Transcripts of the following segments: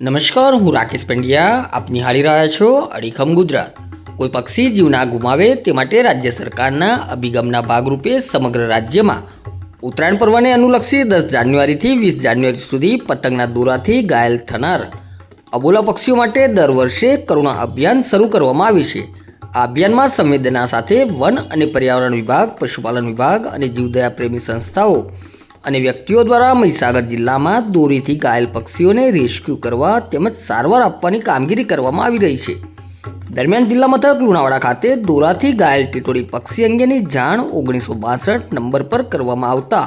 નમસ્કાર, હું રાકેશ પંડ્યા. આપ નિહાળી રહ્યા છો અડીખમ ગુજરાત. કોઈ પક્ષી જીવના ગુમાવે તે માટે રાજ્ય સરકારના અભિગમના ભાગરૂપે સમગ્ર રાજ્યમાં ઉત્તરાયણ પર્વને અનુલક્ષી દસ જાન્યુઆરીથી વીસ જાન્યુઆરી સુધી પતંગના દોરાથી ઘાયલ થનાર અબોલા પક્ષીઓ માટે દર વર્ષે કરુણા અભિયાન શરૂ કરવામાં આવ્યું છે. આ અભિયાનમાં સંવેદના સાથે વન અને પર્યાવરણ વિભાગ, પશુપાલન વિભાગ અને જીવદયા પ્રેમી સંસ્થાઓ અને વ્યક્તિઓ દ્વારા મહીસાગર જિલ્લામાં દોરીથી ઘાયલ પક્ષીઓને રેસ્ક્યુ કરવા તેમજ સારવાર આપવાની કામગીરી કરવામાં આવી રહી છે. દરમિયાન જિલ્લા મથક લુણાવાડા ખાતે દોરાથી ઘાયલ ટીટોડી પક્ષી અંગેની જાણ ઓગણીસો બાસઠ નંબર પર કરવામાં આવતા.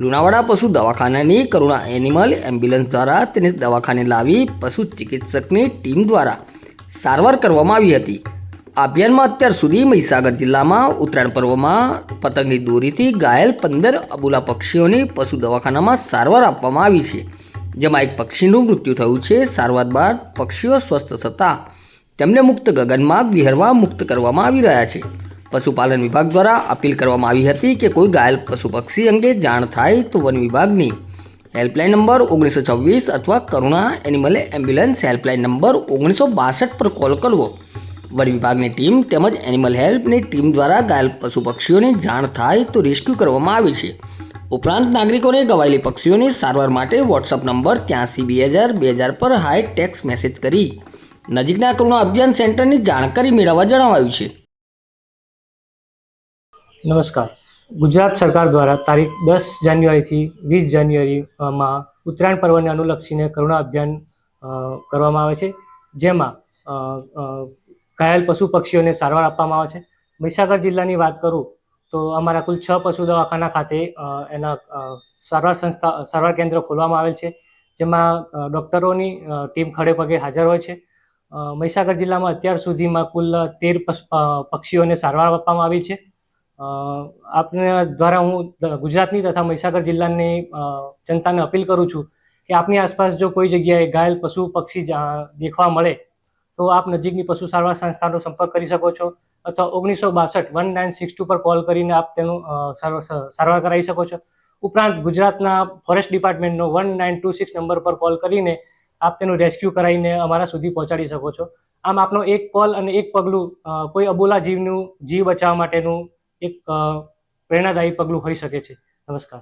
લુણાવાડા પશુ દવાખાનાની કરુણા એનિમલ એમ્બ્યુલન્સ દ્વારા તેને દવાખાને લાવી પશુ ચિકિત્સકની ટીમ દ્વારા સારવાર કરવામાં આવી હતી. આ અભિયાનમાં અત્યાર સુધી મહીસાગર જિલ્લામાં, ઉત્તરાયણ પર્વમાં પતંગની દોરીથી ઘાયલ પંદર અબુલા પક્ષીઓની પશુ દવાખાનામાં સારવાર આપવામાં આવી છે. જેમાં એક પક્ષીનું મૃત્યુ થયું છે. સારવાર બાદ પક્ષીઓ સ્વસ્થ થતાં તેમને મુક્ત ગગનમાં વિહરવા મુક્ત કરવામાં આવી રહ્યા છે. પશુપાલન વિભાગ દ્વારા અપીલ કરવામાં આવી હતી કે કોઈ ઘાયલ પશુ પક્ષી અંગે જાણ થાય તો વન વિભાગની હેલ્પલાઇન નંબર ઓગણીસો છવ્વીસ અથવા Karuna animal ambulance helpline number ઓગણીસો બાસઠ પર કોલ કરવો. વન વિભાગની ટીમ તેમજ એનિમલ હેલ્પની ટીમ દ્વારા ઘાયલ પશુ પક્ષીઓને જાણ થાય તો રેસ્ક્યુ કરવામાં આવે છે. ઉપરાંત નાગરિકોને ગવાયેલી પક્ષીઓની સારવાર માટે વોટ્સઅપ નંબર ત્યાંસી બે હજાર બે હજાર પર હાઈ ટેક્સ મેસેજ કરી. નજીકના કરુણા અભિયાન સેન્ટરની જાણકારી મેળવવા જણાવાયું છે. નમસ્કાર. ગુજરાત સરકાર દ્વારા તારીખ દસ જાન્યુઆરીથી વીસ જાન્યુઆરીમાં ઉત્તરાયણ પર્વને અનુલક્ષીને કરુણા અભિયાન કરવામાં આવે છે. જેમાં ઘાયલ પશુ પક્ષીઓને સારવાર આપવામાં આવે છે. મહીસાગર જિલ્લાની વાત કરું તો અમારા કુલ છ પશુ દવાખાના ખાતે એના સારવાર સંસ્થા, સારવાર કેન્દ્ર ખોલવામાં આવેલ છે, જેમાં ડૉક્ટરોની ટીમ ખડે પગે હાજર હોય છે. મહીસાગર જિલ્લામાં અત્યાર સુધીમાં કુલ તેર પક્ષીઓને સારવાર આપવામાં આવી છે. આપના દ્વારા હું ગુજરાતની તથા મહીસાગર જિલ્લાની જનતાને અપીલ કરું છું કે આપની આસપાસ જો કોઈ જગ્યાએ ઘાયલ પશુ પક્ષી દેખવા મળે તો આપ નજીકની પશુ સારવાર સંસ્થાનો સંપર્ક કરી શકો છો અથવા ઓગણીસો બાસઠ વન નાઇન સિક્સ ટુ પર કોલ કરીને આપ તેનું સારવાર કરાવી શકો છો. ઉપરાંત ગુજરાતના forest ડિપાર્ટમેન્ટનો one nine two six number પર કોલ કરીને આપ તેનું રેસ્ક્યુ કરાવીને અમારા સુધી પહોંચાડી શકો છો. આમ આપનો એક કોલ અને એક પગલું કોઈ અબોલા જીવનું જીવ બચાવવા માટેનું એક પ્રેરણાદાયી પગલું હોઈ શકે છે. નમસ્કાર.